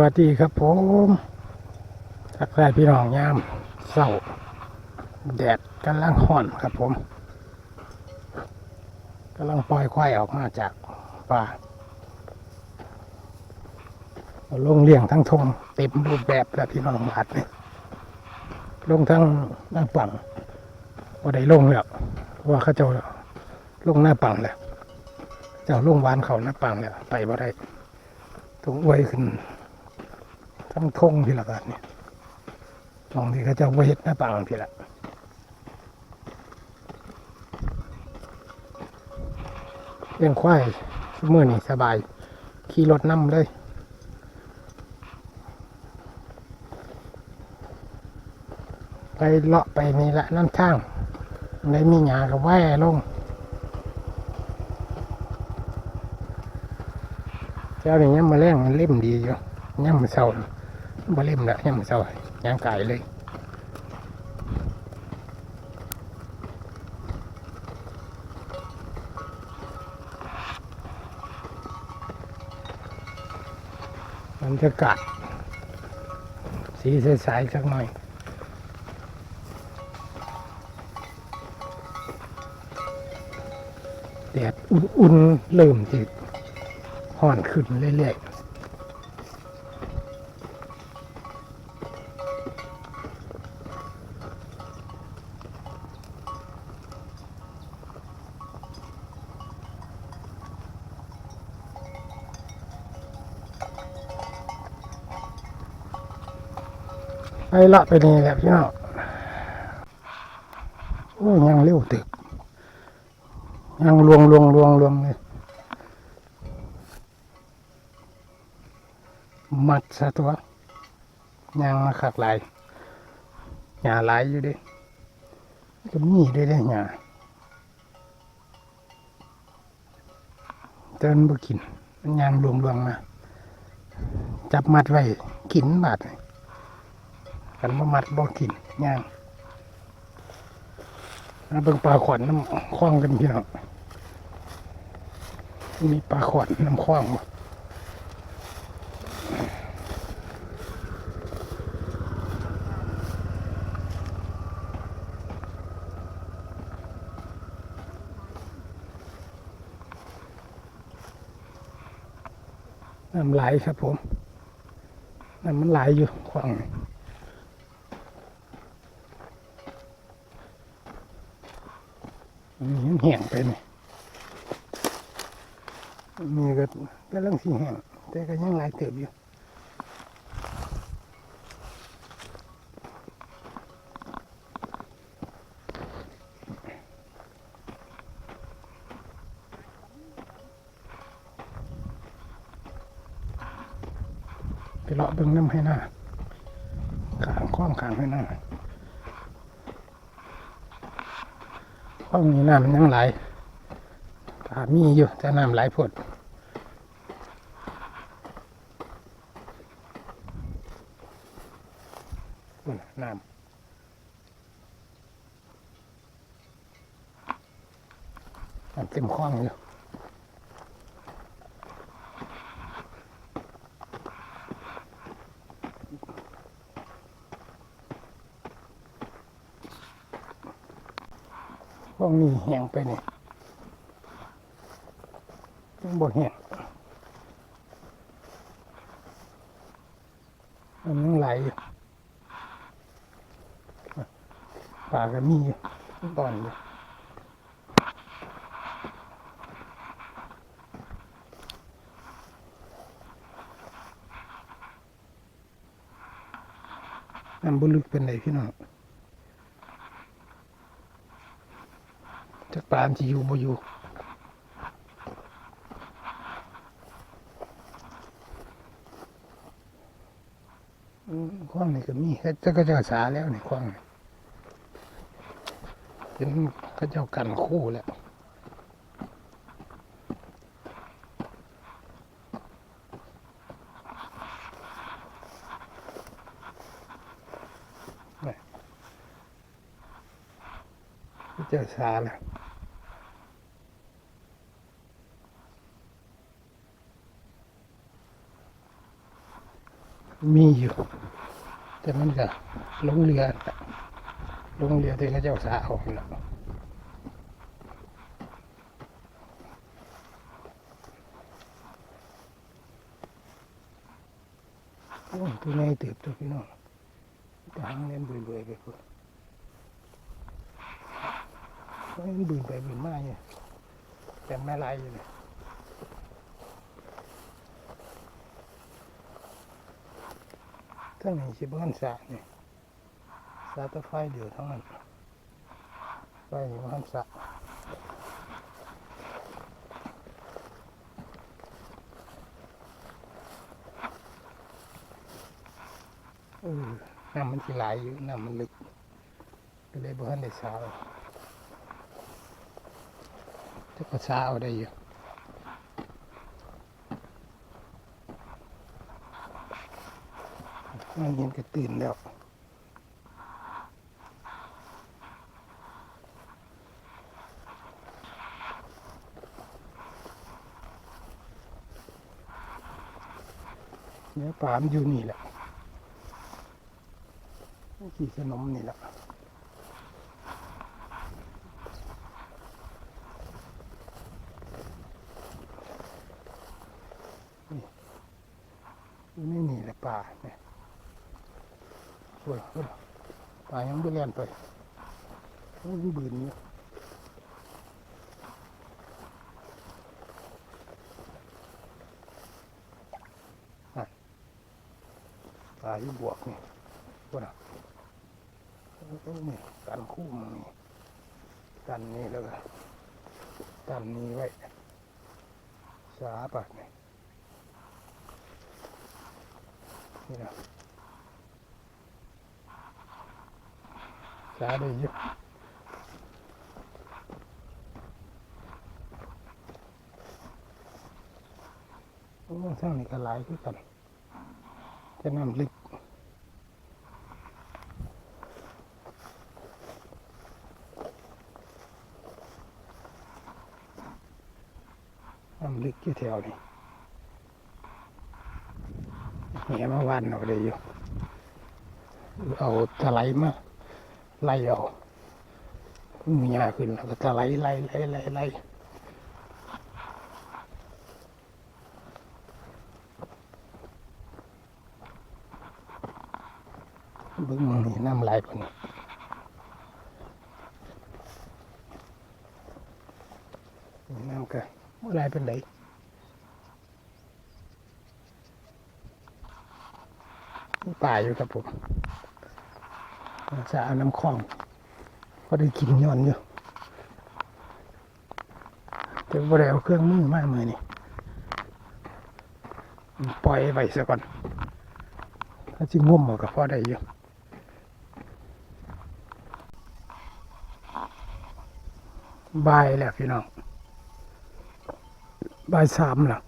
วัสดีครับผมทักทายพี่น้องยามเศร้าแดดกำลังห่อนครับผมกำลังปล่อยควายออกมาจากป่าลงเลี้ยงทั้งทงเต็มรูปแบบแล้วพี่น้องบาดเนี่ยลงทั้งหน้าปังว่าได้ลงแล้วเพราะว่าเขาเจ้าลงหน้าปังแล้วเจ้าลงวานเขาหน้าปังแล้วไปบ่ได้ต้องอวยขึ้น ทั้งทงพี่ละกันเนี่ยตรงที่เขาจะเว้เห็ดหน้าปังพี่ละเลี้ยงควายเมื่อนี่สบาย ขี่รถนำเลยไปเลาะไปนี่ละน้ำทางในมีหยากับแว่ลงเจ้านี่ยังมาแรงมันเล่มดีอยู่ยังมาเศร้า บ่เล่มละยังมาเศร้าย่างไก่เลยบรรยากาศสีใสๆสักหน่อยแดดอุ่นๆเริ่มจะห่อนขึ้นเรื่อยๆ ไปละไปนี่แหละพี่น้องโอ้ยังเร็วตึกยังลวงลวงลวงลวงเลยมัดซะตัวยังมาขักหลหยาหลอยู่ดิก็มีด้วยเด้หยาเดินบ่กินมันยังรวมรวมๆมาจับมัดไว้กินบาดนี่ กันบ่มัดบ่กินย่างมาเบิ่งปลาขวัญน้ำคล้องกันพี่น้องมีปลาขวัญน้ำคล้องบ่น้ำไหลครับผมน้ำมันไหลอยู่ขวาง นี่อันนี้มันแห้งไปนี่มีก็กำลังสีแห้งแต่ก็ยังไหลายเติบอยู่ ไปเลาะเบิ่งน้ำให้หน้าขางคล้องขางให้หน้า คล้องนี้น้ำมันยังไหลถามีอยู่แต่น้ำไหลพดน้ำน้ำเต็มคล้องอยู่ พวกนี้แห้งไปเนี่ยยังบ่แห้งมันยังไหลอยู่ปลาก็มีอยู่ตอนอยู่น้ำบุลึกเป็นไรพี่น้อง จักปานที่อยู่บ่อยู่ขว้างนี่ก็มีเจ้าก็เจ้าสาแล้วนี่ขว้างนี่เป็นเขาเจ้ากันคู่แล้วเขาเจ้าสาแล้ว มีอยู่ แต่มันก็ลงเรือลงเรือที่เขาเจ้าสาออกแล้วโอ้ตัวใหญ่เติบตัวพี่น้องจะหางเล่นเบื่อยๆไปพุ่นมันบืนไปบืนมาเนี่ยแต่แม่ลายอยู่เนี่ย ทั้งนี้สิบ้านสระนี่สระตะไฟเดียวทั้งนั้นไฟอยู่บ้านสระเออน้ำมันสิไหลอยู่น้ำมันลึกก็เลยบ้านได้สาวแต่ก็สาวได้อยู่ มันเห็นก็ตื่นแล้วเนื้อปามันอยู่นี่แหละขี่ขนมนี่แหละนี่อยู่ในี่แหละปลาเนี่ย โอ้ยโอ้ยปลายังไม่เล่นไปมันบืนอยู่ปลาอยู่บวกนี่ว่าน่ะโอ้ยนี่กันคู่มึงนี่กันนี่แล้วก็กันนี้ไว้สาปากนี่นี่นะ สาได้เยอะโอ้ยทั้งนี้ก็หลายคือกันจะน้ำลึกน้ำลึกอยู่แถวนี้แหมาวันเอาเลยอยู่ เอาตะไลมา ไล่เอามีหญ้าขึ้นแล้วก็ตะไลไล่ไล่ไล่ไล่บิ้งนี่น้ำไหลายกว่านี้นี่น้ำก็บ่ไหลเป็นไดมีป่าอยู่ครับผม จะเอาน้ำคลองก็ได้กินย้อนอยู่แต่บ่ได้เอาเครื่องมือมามือนี่ปล่อยไว้ซะก่อนถ้าจิงุ่มเอาก็พอได้อยู่บายแล้วพี่น้องบายสามแล้ว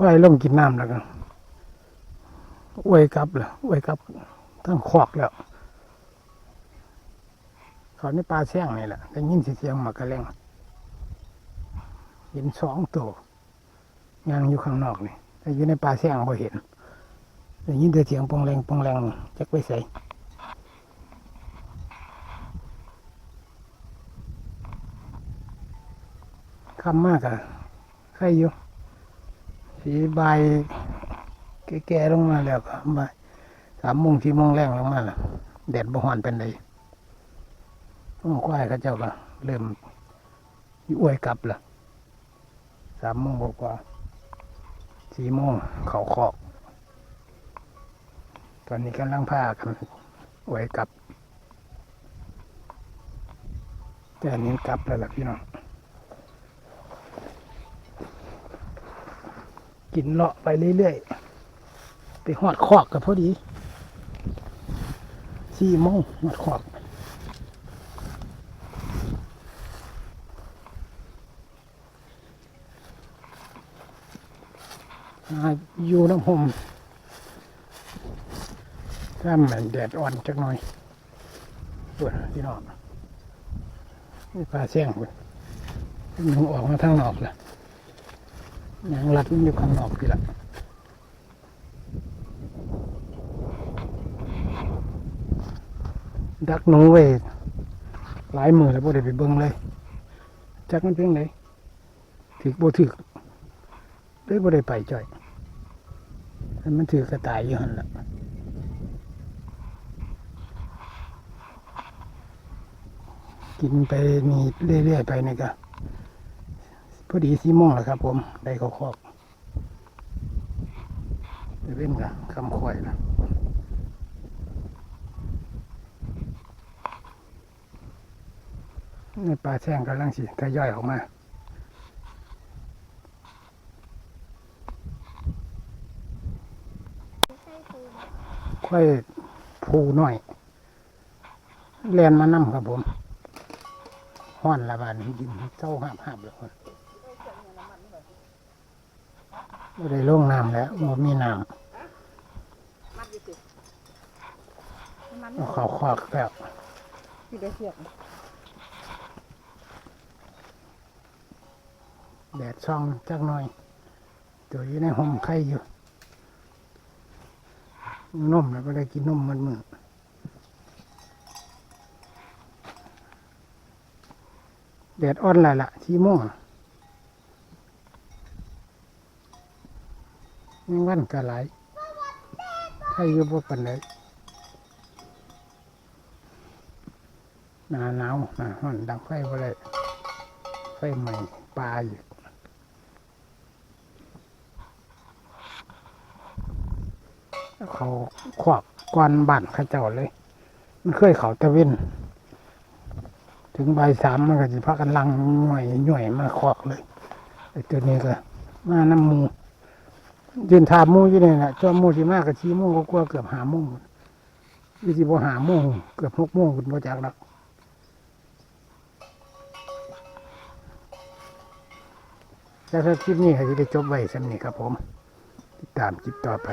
ก็ให้ลงกินน้ำแล้วกันอวยกลับแล้วอวยกลับทั้งขอกแล้วเขาในปลาแช่งนี่แหละได้ยินเสียงหมากระแลงเห็นสองตัวย่างอยู่ข้างนอกนี่แต่อยู่ในป่าแซงบ่เห็นได้ยินแต่เสียงปองแรงปองแรงจักไปใส่คำมากอะใครอยู่ สีใบแก่ๆลงมาแล้วก็บ่าสามโมงสี่โมงแรงลงมาแล้วแดดบ่ฮ้อนเป็นไดต้องควายเขาเจ้าก็เริ่มอวยกลับละสามโมงกว่าสี่โมงเขาคอก ตอนนี้กำลังพากันไว้กลับ แต่อันนี้กลับแล้วล่ะพี่น้อง กินเลาะไปเรื่อยๆ ไปหอดคอกกับพอดีสี่โมงหอดคอกอาอยู่น้ำห่มถ้าเหมันแดดอ่อนจักหน่อยปวดพี่น้องนี่ปลาแซงพุ่นหนึ่งออกมาทางนอกละ ยางรัดมันอยู่ข้างนอกพี่ละดักหนูไว้หลายมือแล้วบ่ได้ไปเบิ่งเลยจักมันเพียงไหนถึกบ่ถึกเลยบ่ได้ไปจ่อยมันถือกระต่ายอยู่หันละกินไปนี่เรื่อยๆไปนี่ก็ พอดีสี่โมงแล้วครับผม ได้ข้าวคอกไปเว้นกับคำคอยนะนี่ปลาแช่งกำลังสิทยอยออกมาค่อยผูหน่อยเรียนมานั่ครับผมห้อนละบานยินเจ้าหับหับเลยคน ไม่ได้ลงน้ำแล้วบ่มีน้มันดิสิมันำเอาเขาคอกแล้วสิได้เสียบแดดช่องจักหน่อย ตัวอยู่ในห้องไข่อยู่นมแล้วก็ได้กินนมมันมือแดดอ่อนและละที่โม่วงยัง วันกะไหลายไข่อยู่บ่ปันเลยหนาหนาวหนาห้อนดังไฟบ่ได้ไฟใหม่ปลาอยู่เขาขวบกวนบ้านข้าเจ้าเลย มันเคยเขาตะวินถึงใบสามมันก็จะพักกันลังหน่วยหน่วยมาคอกเลยไอ้ตัวนี้ก็ มาน้ำมู ยืนถามหมูอยู่เนี่ยนะจอมหมูที่มากกับชี้โมงก็กลัวเกือบหาโมงยี่สิบหาโมงเกือบหกโมงคุณพ่อจักแล้วแล้วถ้าคลิปนี้ก็จะได้จบไว้สำนี้ครับผม ติดตามคลิปต่อไป